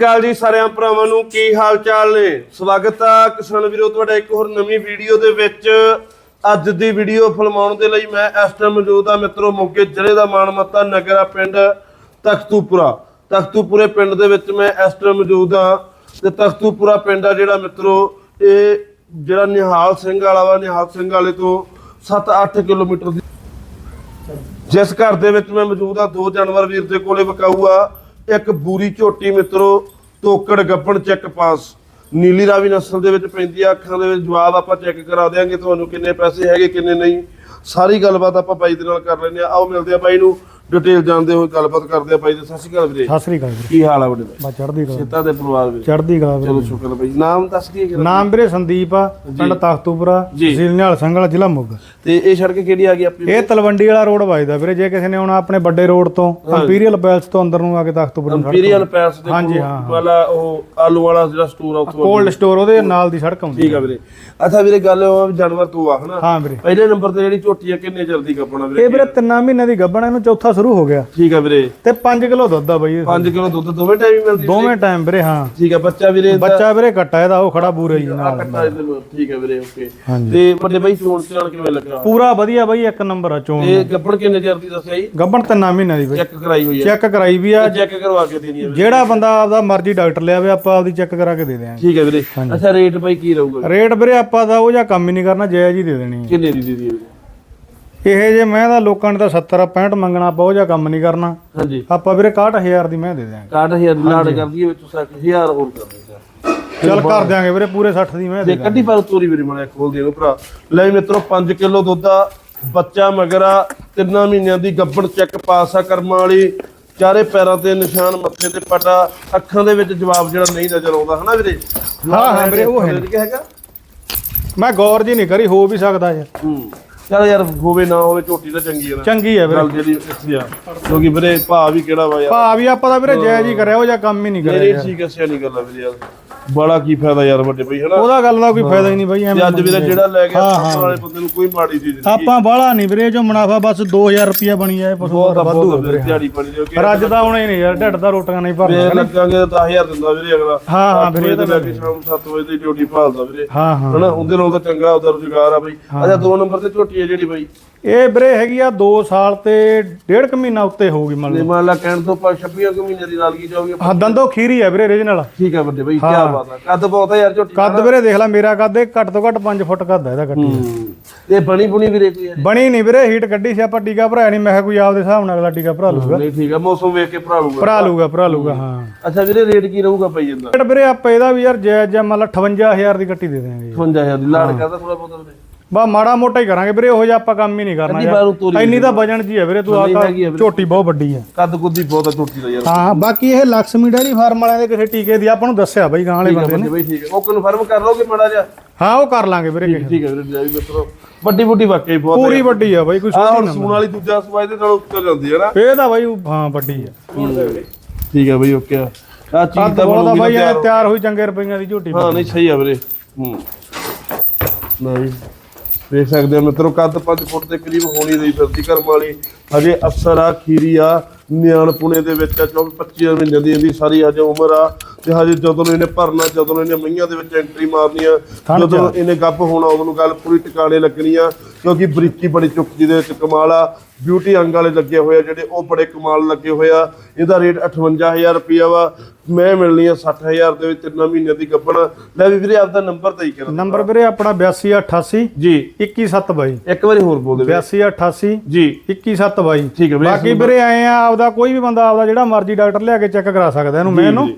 ਕਾਲ ਜੀ ਸਾਰਿਆਂ ਭਰਾਵਾਂ ਨੂੰ ਕੀ ਹਾਲ ਚਾਲ ਨੇ? ਸਵਾਗਤ ਆ ਕਿਸਾਨ ਵੀਰੋ, ਤੁਹਾਡਾ ਇੱਕ ਹੋਰ ਨਵੀਂ ਵੀਡੀਓ ਦੇ ਵਿੱਚ। ਅੱਜ ਦੀ ਵੀਡੀਓ ਫਿਲਮਾਉਣ ਦੇ ਲਈ ਮੈਂ ਇਸ ਟਾਈਮ ਮੌਜੂਦ ਆ ਮਿੱਤਰੋ ਮੋਗੇ ਜ਼ਿਲ੍ਹੇ ਦਾ ਮਾਨਮੱਤਾ ਨਗਰ ਆ ਪਿੰਡ ਤਖਤੂਪੁਰਾ। ਤਖਤੂਪੁਰੇ ਪਿੰਡ ਦੇ ਵਿੱਚ ਮੈਂ ਇਸ ਟਾਈਮ ਮੌਜੂਦ ਆ ਤੇ ਤਖਤੂਪੁਰਾ ਪਿੰਡ ਆ ਜਿਹੜਾ ਮਿੱਤਰੋ, ਇਹ ਜਿਹੜਾ ਨਿਹਾਲ ਸਿੰਘ ਵਾਲਾ ਵਾ, ਨਿਹਾਲ ਸਿੰਘ ਵਾਲੇ ਤੋਂ 7-8 ਕਿਲੋਮੀਟਰ ਦੀ ਜਿਸ ਘਰ ਦੇ ਵਿੱਚ ਮੈਂ ਮੌਜੂਦ ਆ, ਦੋ ਜਾਨਵਰ ਵੀਰ ਦੇ ਕੋਲੇ ਵਿਕਾਊ ਆ। ਇੱਕ ਬੂਰੀ ਝੋਟੀ ਮਿੱਤਰੋ, ਤੋਕੜ ਗੱਪਣ ਚੈੱਕ ਪਾਸ ਨੀਲੀ ਰਾਵੀ ਨਸਲ ਦੇ ਵਿੱਚ ਪੈਂਦੀ ਆ, ਅੱਖਾਂ ਦੇ ਵਿੱਚ ਜਵਾਬ ਆਪਾਂ ਚੈੱਕ ਕਰਾ ਦਿਆਂਗੇ ਤੁਹਾਨੂੰ ਕਿੰਨੇ ਪੈਸੇ ਹੈਗੇ, ਕਿੰਨੇ ਨਹੀਂ। ਸਾਰੀ ਗੱਲਬਾਤ ਆਪਾਂ ਬਾਈ ਦੇ ਨਾਲ ਕਰ ਲੈਂਦੇ ਆ। ਆਓ ਮਿਲਦੇ ਆ ਬਾਈ ਨੂੰ। ਡਿਟੇਲ ਜਾਣਦੇ ਹੋਏ ਗੱਲਬਾਤ ਕਰਦੇ ਆ ਬਾਈ ਦੇ ਸਤਿ ਸ਼੍ਰੀ ਅਕਾਲ ਵੀਰੇ। ਸਤਿ ਸ੍ਰੀ ਅਕਾਲ ਵੀਰੇ ਕੀ ਹਾਲ ਆ ਵੱਡੇ ਬਾ ਚੜ੍ਹਦੀ ਕਲਾ। ਸਿੱਤਾ ਦੇ ਪਰਿਵਾਰ ਵੀਰੇ ਚੜ੍ਹਦੀ ਕਲਾ ਚਲੋ ਸ਼ੁਕਰ ਆ ਬਾਈ ਨਾਮ ਦੱਸ ਕੀ ਹੈ ਨਾਮ ਵੀਰੇ ਸੰਦੀਪ ਆ ਪਿੰਡ ਤਖਤੂਪੁਰਾ ਜੀ। ਤਹਿਸੀਲ ਨਿਹਾਲ ਸੰਘਲਾ ਜ਼ਿਲ੍ਹਾ ਮੋਗਾ। ਤੇ ਇਹ ਸੜਕ ਕਿਹੜੀ ਆ ਗਈ ਆਪਣੀ ਇਹ ਤਲਵੰਡੀ ਵਾਲਾ ਰੋਡ ਵੱਜਦਾ ਵੀਰੇ ਜੇ ਕਿਸੇ ਨੇ ਆਉਣਾ ਆਪਣੇ ਵੱਡੇ ਰੋਡ ਤੋਂ ਇੰਪੀਰੀਅਲ ਪੈਲਸ ਤੋਂ ਅੰਦਰ ਨੂੰ ਆ ਕੇ ਤਖਤੂਪੁਰਾ ਨੂੰ ਇੰਪੀਰੀਅਲ ਪੈਸ ਦੇ ਹਾਂਜੀ, ਕੋਲ ਹਾਂ। ਵਾਲਾ ਉਹ ਆਲੂ ਵਾਲਾ ਜਿਹੜਾ ਸਟੋਰ ਆ ਉੱਥੋਂ ਕੋਲਡ ਸਟੋਰ ਉਹਦੇ ਨਾਲ ਦੀ ਸੜਕ ਆਉਂਦੀ ਠੀਕ ਆ ਵੀਰੇ। ਅੱਛਾ ਵੀਰੇ ਗੱਲ ਉਹ ਆ ਵੀ ਜਾਨਵਰ ਤੂੰ ਆ ਹਨਾ? ਹਾਂ ਵੀਰੇ। ਪਹਿਲੇ ਨੰਬਰ ਤੇ ਜਿਹੜੀ ਝੋਟੀ ਆ ਕਿੰਨੇ ਚਿਰ ਦੀ ਕੱਪਣਾ ਵੀਰੇ? ਇਹ ਵੀਰੇ ਤਿੰਨਾਂ ਮਹੀਨਿਆਂ ਦੀ ਗੱਭਣ ਆ, ਇਹਨੂੰ ਚੌਥਾ ਸ਼ੁਰੂ ਹੋ ਗਿਆ। ਠੀਕ ਆ ਵੀਰੇ। ਤੇ 5 ਕਿਲੋ ਦੁੱਧ ਆ ਬਈ। ਇਹ। 5 ਕਿਲੋ ਦੁੱਧ ਦੋਵੇਂ ਟਾਈਮ ਹੀ ਮਿਲਦੀ ਦੋਵੇਂ ਟਾਈਮ ਵੀਰੇ ਹਾਂ। ਠੀਕ ਆ ਬੱਚਾ ਵੀਰੇ ਬੱਚਾ ਵੀਰੇ ਕੱਟਾ ਇਹਦਾ ਉਹ ਖੜਾ ਬੂਰੇ ਜੀ ਨਾਲ। ਠੀਕ ਆ ਵੀਰੇ ਓਕੇ। ਤੇ ਵੱਡੇ ਬਾਈ ਚੋਣ ਚਲਾਣ ਕਿਵੇਂ ਲੱਗਾ? ਪੂਰਾ ਵਧੀਆ ਬਈ ਇੱਕ ਨੰਬਰ ਆ ਚੋਣ ਇਹ ਗੱਪਣ ਕਿੰਨੇ ਚਿਰ ਦੀ ਦੱਸਿਆ ਜੀ? ਗੱਭਣ ਤਿੰਨਾਂ ਮਹੀਨਿਆਂ ਦੀ ਬਈ। ਚੈੱਕ ਕਰਾਈ ਹੋਈ ਆ। ਚੈੱਕ ਕਰਾਈ ਵੀ ਆ। ਚੈੱਕ ਕਰਵਾ ਕੇ ਦੇਣੀ ਆ। ਜਿਹੜਾ ਬੰਦਾ ਆਪਦਾ ਮਰਜ਼ੀ ਡਾਕਟਰ ਲਿਆਵੇ ਆਪਾਂ ਆਪਦੀ ਚੈੱਕ ਕਰਾ ਕੇ ਦੇ ਦਿਆਂਗੇ। ਠੀਕ ਆ ਵੀਰੇ। ਅੱਛਾ ਰੇਟ ਬਾਈ ਕੀ ਰਹੂਗਾ? ਰੇਟ ਵੀਰੇ ਆਪਾਂ ਦਾ ਉਹ ਜਾਂ ਕੰਮ ਹੀ ਨਹੀਂ ਕਰਨਾ ਜਾਇਜ਼ ਹੀ ਦੇ ਦੇਣੀ ਹੈ। ਕਿੰਨੇ ਦੀ ਦੇ ਦਈਏ ਇਹ ਜੇ ਮੈਂ ਤਾਂ ਲੋਕਾਂ ਨੇ ਤਾਂ 70 65 ਮੰਗਣਾ ਉਹ ਜਾਂ ਕੰਮ ਨਹੀਂ ਕਰਨਾ। ਹਾਂਜੀ। ਆਪਾਂ ਵੀਰੇ 61000 ਦੀ ਮੈਂ ਦੇ ਦਿਆਂਗੇ। 60000 ਦੀ ਲਾੜ ਕਰ ਦਈਏ ਵਿੱਚ 1000 ਹੋਰ ਕਰ ਦਈਏ। ਚੱਲ ਕਰ ਦਿਆਂਗੇ ਵੀਰੇ ਪੂਰੇ 60 ਦੀ ਮੈਂ ਦੇ ਕੱਢੀ ਪਰ ਤੋਰੀ ਵੀਰੇ ਮੜਿਆ ਖੋਲ ਦੇ ਭਰਾ। ਲੈ ਵੀ ਮਿੱਤਰੋ 5 ਕਿਲੋ ਦੁੱਧ ਆ ਬੱਚਾ ਮਗਰਾ ਤਿੰਨਾਂ ਮਹੀਨਿਆਂ ਦੀ ਗੱਬੜ ਚੈੱਕ ਪਾਸ ਆ ਕਰਮਾਂ ਵਾਲੀ। ਚਾਰੇ ਪੈਰਾਂ ਤੇ ਨਿਸ਼ਾਨ ਮੱਥੇ ਤੇ ਪਟਾ ਅੱਖਾਂ ਦੇ ਵਿੱਚ ਜਵਾਬ ਜਿਹੜਾ ਨਹੀਂ ਨਜ਼ਰ ਆਉਂਦਾ ਹਨਾ ਵੀਰੇ? ਹਾਂ, ਹਾਂ ਵੀਰੇ, ਉਹ ਹੈ। ਹੈਗਾ? ਮੈਂ ਗੌਰ ਜੀ ਨਹੀਂ ਕਰੀ ਹੋ ਵੀ ਸਕਦਾ ਯਾਰ। ਹੂੰ। ਚਲ ਯਾਰ ਹੋਵੇ ਨਾ ਹੋਵੇ ਝੋਟੀ ਤਾਂ ਚੰਗੀ ਆ ਨਾ। ਚੰਗੀ ਹੈ ਵੀਰੇ। ਗੱਲ ਜਿਹੜੀ ਇੱਥੇ ਆ। ਕਿਉਂਕਿ ਵੀਰੇ ਭਾ ਵੀ ਕਿਹੜਾ ਵਾ ਯਾਰ? ਭਾ ਵੀ ਆਪਾਂ ਦਾ ਵੀਰੇ ਜਾਇਜ਼ ਹੀ ਕਰਿਆ ਉਹ ਜਾਂ ਕੰਮ ਹੀ ਨਹੀਂ ਕਰਿਆ ਨਹੀਂ ਠੀਕ ਐ ਨਹੀਂ ਗੱਲ ਆ ਵੀਰੇ ਯਾਰ। ਬੜਾ ਕੀ ਫਾਇਦਾ ਯਾਰ ਵੱਡੇ ਬਈ ਹਨਾ? ਉਹਦਾ ਗੱਲ ਦਾ ਕੋਈ ਫਾਇਦਾ ਹੀ ਨਹੀਂ ਬਾਈ ਤੇ ਐਵੇਂ ਅੱਜ ਵੀਰੇ ਜਿਹੜਾ ਲੈ ਗਿਆ ਹਾਂ, ਸਾਹਮਣੇ ਵਾਲੇ ਬੰਦੇ ਨੂੰ ਕੋਈ ਮਾੜੀ ਚੀਜ਼ ਨਹੀਂ। ਆਪਾਂ ਬਾਹਲਾ ਨਹੀਂ ਵੀਰੇ ਜੋ ਮੁਨਾਫਾ ਬਸ 2000 ਰੁਪਿਆ ਬਣੀ ਜਾਏ ਪਸ਼ੂ ਬਹੁਤ ਦਾ ਵਾਧੂ ਬਹੁਤ ਵੀਰੇ ਦਿਹਾੜੀ ਬਣੀ ਜੋ ਕਿ ਪਰ ਅੱਜ ਦਾ ਆਉਣਾ ਹੀ ਨਹੀਂ ਯਾਰ ਢਿੱਡ ਦਾ ਰੋਟੀਆਂ ਨਹੀਂ ਭਰਨਾ ਫੇਰ ਲੱਗਾਂਗੇ ਤਾਂ 10000 ਦਿੰਦਾ ਵੀਰੇ ਅਗਲਾ। ਹਾਂ ਹਾਂ ਵੀਰੇ ਵਜੇ ਤੋਂ ਲੈ ਕੇ ਸ਼ਾਮ ਨੂੰ 7 ਵਜੇ ਦੀ ਡਿਊਟੀ ਭਾਲਦਾ ਵੀਰੇ। ਹਾਂ ਹਾਂ। ਹਨਾ ਉਹਦੇ ਨਾਲ ਤਾਂ ਚੰਗਾ ਉਹਦਾ ਰੁਜ਼ਗਾਰ ਆ ਬਈ। ਅੱਛਾ ਦੋ ਨੰਬਰ ਤੇ ਝੋਟੀ ਹੈ ਜਿਹੜੀ ਬਈ। ਇਹ ਵੀਰੇ ਹੈਗੀ ਆ 2 ਸਾਲ ਤੇ ਡੇਢ ਕੁ ਮਹੀਨਾ ਉੱਤੇ ਹੋਊਗੀ ਮੰਨ ਤੇ ਲਓ ਮੰਨ ਲਾ ਕਹਿਣ ਤੋਂ ਪਾ 26 ਕੁ ਮਹੀਨੇ ਦੀ ਨਾਲ ਕੀ ਜਾਓਗੇ ਹਾਂ ਦੰਦੋ ਖੀਰੀ ਹੈ ਵੀਰੇ ਰੀਜਨਲ ਠੀਕ ਆ ਵੱਡੇ ਬਈ ਕੀ ਬਾਤ ਕੱਦ ਬਹੁਤ ਆ ਯਾਰ ਝੋਟੀ ਦਾ। ਕੱਦ ਵੀਰੇ ਦੇਖ ਲੈ ਮੇਰਾ ਕੱਦ ਇਹ ਘੱਟ ਤੋਂ ਘੱਟ 5 ਫੁੱਟ ਕੱਦ ਹੈ ਇਹਦਾ ਕੱਟੀ ਹੂੰ। ਤੇ ਬਣੀ ਬੁਣੀ ਵੀਰੇ ਕੋਈ ਹੈ ਬਣੀ ਨਹੀਂ ਵੀਰੇ ਹੀਟ ਕੱਢੀ ਸੀ ਆਪਾਂ ਟੀਕਾ ਭਰਾਇਆ ਨਹੀਂ ਮੈਂ ਕਿਹਾ ਕੋਈ ਆਪਦੇ ਹਿਸਾਬ ਨਾਲ ਅਗਲਾ ਟੀਕਾ ਭਰਾ ਲੂਗਾ ਨਹੀਂ ਠੀਕ ਆ ਮੌਸਮ ਵੇਖ ਕੇ ਭਰਾ ਲੂਗਾ ਭਰਾ ਲੂਗਾ ਭਰਾ ਲੂਗਾ ਹਾਂ। ਅੱਛਾ ਵੀਰੇ ਰੇਟ ਕੀ ਰਹੂਗਾ ਪਈ ਜਾਂਦਾ? ਰੇਟ ਵੀਰੇ ਆਪਾਂ ਇਹਦਾ ਵੀ ਯਾਰ ਜਾਇਜ਼ ਜਾਂ ਮੰਨ ਲਾ 58000 ਦੀ ਕੱਟੀ ਦੇ ਦੇਵਾਂਗੇ 55000 ਦੀ ਲਾੜ ਕਰਦਾ ਥੋੜਾ ਬਹੁਤ ਬਾ ਮਾੜਾ ਮੋਟਾ ਹੀ ਕਰਾਂਗੇ ਵੀਰੇ ਉਹੋ ਜਿਹਾ ਆਪਾਂ ਕੰਮ ਹੀ ਨਹੀਂ ਕਰਨਾ ਯਾਰ। ਤੋਰੀ ਇੰਨੀ ਤਾਂ ਵਜਨ ਜੀ ਹੈ ਵੀਰੇ ਤੂੰ ਆਹ ਆ ਵੀਰੇ। ਝੋਟੀ ਬਹੁਤ ਵੱਡੀ ਹੈ ਕੱਦ ਕੁੱਦੀ ਬਹੁਤ ਆ ਝੋਟੀ ਦਾ ਯਾਰ। ਹਾਂ ਬਾਕੀ ਇਹ ਲక్ష్ਮੀ ਡੈਰੀ ਫਾਰਮ ਵਾਲਿਆਂ ਦੇ ਕਿਸੇ ਟੀਕੇ ਦੀ ਆਪਾਂ ਨੂੰ ਦੱਸਿਆ ਬਾਈ ਗਾਂ ਵਾਲੇ ਠੀਕ ਆ ਬੰਦੇ ਨੇ। ਬੰਦੇ ਬਈ ਠੀਕ ਆ। ਉਹ ਕਨਫਰਮ ਕਰ ਲਓਗੇ ਮਾੜਾ ਜਿਹਾ? ਹਾਂ ਉਹ ਕਰ ਲਾਂਗੇ ਵੀਰੇ ਕਿਸੇ ਠੀਕ ਹੈ ਵੀਰੇ ਲੈ ਵੀ ਮਿੱਤਰੋ ਵੱਡੀ ਵੱਡੀ ਵਾਕਈ ਬਹੁਤ ਹੈ। ਪੂਰੀ ਵੱਡੀ ਆ ਬਾਈ ਕੋਈ ਆ ਹੁਣ ਸੂਣ ਵਾਲੀ ਦੂਜਾ ਸਵਾਈ ਦੇ ਨਾਲ ਉੱਤਰ ਜਾਂਦੀ ਹੈ ਨਾ। ਇਹ ਤਾਂ ਬਾਈ ਹਾਂ ਵੱਡੀ ਆ। ਠੀਕ ਹੈ ਬਈ ਓਕੇ ਆ। ਚੀਜ਼ ਕੱਦ ਤਾਂ ਬਹੁਤ ਆ ਬਣੂਗੀ ਬਾਈ ਨਾ ਐ ਤਿਆਰ। ਤਿਆਰ ਹੋਈ ਚੰਗੇ ਰੁਪਈਆਂ ਦੀ ਝੋਟੀ ਹਾਂ ਨਹੀਂ ਸਹੀ ਆ ਵੀਰੇ। ਹੂੰ। ਨਹੀਂ ਵੇਖ ਸਕਦੇ ਹੋ ਮਿੱਤਰੋ ਕੱਦ 5 ਫੁੱਟ ਦੇ ਕਰੀਬ ਹੋਣੀ ਰਹੀ ਫਿਰਦੀ ਕਰਮ ਵਾਲੀ। ਹਜੇ ਅਫਸਰ ਆ ਖੀਰੀ ਆ ਨਿਆਣਪੁਣੇ ਦੇ ਵਿੱਚ ਆ 24 25 ਮਹੀਨੇ ਦੀ ਇਹਦੀ ਸਾਰੀ ਹਜੇ ਉਮਰ ਆ। ਤੇ ਹਜੇ ਜਦੋਂ ਇਹਨੇ ਭਰਨਾ ਜਦੋਂ ਇਹਨੇ ਮਈਆਂ ਦੇ ਵਿੱਚ ਐਂਟਰੀ ਮਾਰਨੀ ਆ ਜਦੋਂ ਇਹਨੇ ਗੱਪ ਹੋਣਾ ਉਹਨੂੰ ਗੱਲ ਪੂਰੀ ਟਿਕਾਣੇ ਲੱਗਣੀ ਆ। ਕਿਉਂਕਿ ਬਰੀਕੀ ਬੜੀ ਚੁੱਕ ਜਿਹਦੇ ਵਿੱਚ ਕਮਾਲ ਆ। ਬਿਊਟੀ ਅੰਗ ਵਾਲੇ ਲੱਗੇ ਹੋਏ ਆ ਜਿਹੜੇ ਉਹ ਬੜੇ ਕਮਾਲ ਲੱਗੇ ਹੋਏ ਆ। ਇਹਦਾ ਰੇਟ 58000 ਰੁਪਿਆ ਵਾ। ਮੈਂ ਮਿਲਣੀ ਆ 60000 ਦੇ ਵਿੱਚ ਤਿੰਨ ਮਹੀਨੇ ਦੀ ਗੱਪਣ ਲੈ ਵੀ ਵੀਰੇ ਆਪਦਾ ਨੰਬਰ ਦੇਈ ਕਰ। ਨੰਬਰ ਵੀਰੇ ਆਪਣਾ 8288 ਜੀ। 21722 ਇੱਕ ਵਾਰੀ ਹੋਰ ਬੋਲ ਦੇ 8288 ਜੀ। 21722 ਠੀਕ ਹੈ ਬਾਕੀ ਵੀਰੇ ਆਏ ਆ ਆਪਦਾ ਕੋਈ ਵੀ ਬੰਦਾ ਆਪਦਾ ਜਿਹੜਾ ਮਰਜ਼ੀ ਡਾਕਟਰ ਲਿਆ ਕੇ ਚੈੱਕ ਕਰਾ ਸਕਦਾ ਇਹਨੂੰ ਮੈਂ ਇਹਨੂੰ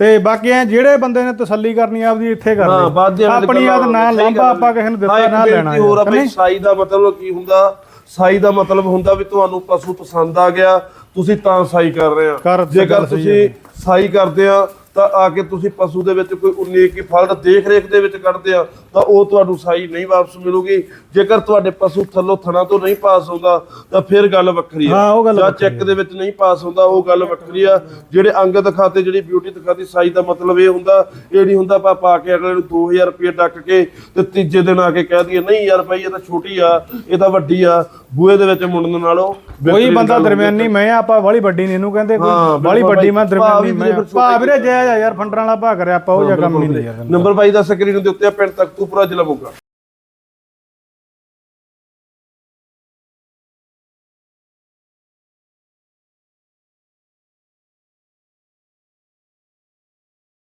ਤੇ ਬਾਕੀ ਐ ਜਿਹੜੇ ਬੰਦੇ ਨੇ ਤਸੱਲੀ ਕਰਨੀ ਆ ਆਪਦੀ ਇੱਥੇ ਕਰ ਲੈ ਆਪਣੀ ਯਾਦ ਨਾ ਲਾਂਭਾ। ਆਪਾਂ ਕਿਸੇ ਨੂੰ ਦਿੱਤਾ ਨਾ ਲੈਣਾ ਹੋਰ ਆ ਹੈ ਬਈ ਸਾਈ ਦਾ ਮਤਲਬ ਕੀ ਹੁੰਦਾ? ਸਾਈ ਦਾ ਮਤਲਬ ਹੁੰਦਾ ਵੀ ਤੁਹਾਨੂੰ ਪਸ਼ੂ ਪਸੰਦ ਆ ਗਿਆ ਤੁਸੀਂ ਤਾਂ ਸਾਈ ਕਰ ਰਹੇ ਆ। ਜੇਕਰ ਤੁਸੀਂ ਸਾਈ ਕਰਦੇ ਆ ਤਾਂ ਆ ਕੇ ਤੁਸੀਂ ਪਸ਼ੂ ਦੇ ਵਿੱਚ ਕੋਈ 19 ਕੀ ਫਲਟ ਦੇਖ ਰੇਖ ਦੇ ਵਿੱਚ ਕੱਢਦੇ ਆ। ਤਾਂ ਉਹ ਤੁਹਾਨੂੰ ਸਾਈ ਨਹੀਂ ਵਾਪਸ ਮਿਲੂਗੀ। ਜੇਕਰ ਤੁਹਾਡੇ ਪਸ਼ੂ ਥੱਲੋਂ ਥਣਾ ਤੋਂ ਨਹੀਂ ਪਾਸ ਹੁੰਦਾ ਤਾਂ ਫਿਰ ਗੱਲ ਵੱਖਰੀ ਆ ਹਾਂ, ਉਹ ਗੱਲ ਜਾਂ ਚੈੱਕ ਦੇ ਵਿੱਚ ਨਹੀਂ ਪਾਸ ਹੁੰਦਾ ਉਹ ਗੱਲ ਵੱਖਰੀ ਆ ਜਿਹੜੇ ਅੰਗ ਦਿਖਾਤੇ ਜਿਹੜੀ ਬਿਊਟੀ ਦਿਖਾਤੀ ਸਾਈ ਦਾ ਮਤਲਬ ਇਹ ਹੁੰਦਾ ਇਹ ਨਹੀਂ ਹੁੰਦਾ ਆਪਾਂ ਪਾ ਕੇ ਅਗਲੇ ਨੂੰ 2000 ਰੁਪਏ ਡੱਕ ਕੇ ਤੇ ਤੀਜੇ ਦਿਨ ਆ ਕੇ ਕਹਿ ਦਈਏ ਨਹੀਂ ਯਾਰ ਭਾਈ ਇਹ ਤਾਂ ਛੋਟੀ ਆ ਇਹ ਤਾਂ ਵੱਡੀ ਆ। ਬੂਹੇ ਦੇ ਵਿੱਚ ਮੁੰਡਣ ਨਾਲੋਂ ਕੋਈ ਬੰਦਾ ਦਰਮਿਆਨੀ ਮੈਂ ਆ, ਆਪਾਂ ਵਾਲੀ ਵੱਡੀ ਨਹੀਂ ਇਹਨੂੰ ਕਹਿੰਦੇ ਕੋਈ ਵਾਲੀ ਵੱਡੀ ਮੈਂ ਦਰਮਿਆਨੀ ਲਈ ਫਿਰ ਭਾ ਵੀਰੇ ਜਾਇਜ਼ ਆ ਯਾਰ ਫੰਡਰਾਂ ਵਾਲਾ ਭਾ ਕਰਿਆ ਆਪਾਂ ਉਹ ਜਿਹਾ ਕੰਮ ਨਹੀਂ ਯਾਰ ਨੰਬਰ ਬਾਈ ਦਾ ਸਕਰੀਨ ਦੇ ਉੱਤੇ ਆ ਪਿੰਡ ਤੱਕ ਉਪਰਾ ਜ਼ਿਲ੍ਹਾ ਮੋਗਾ।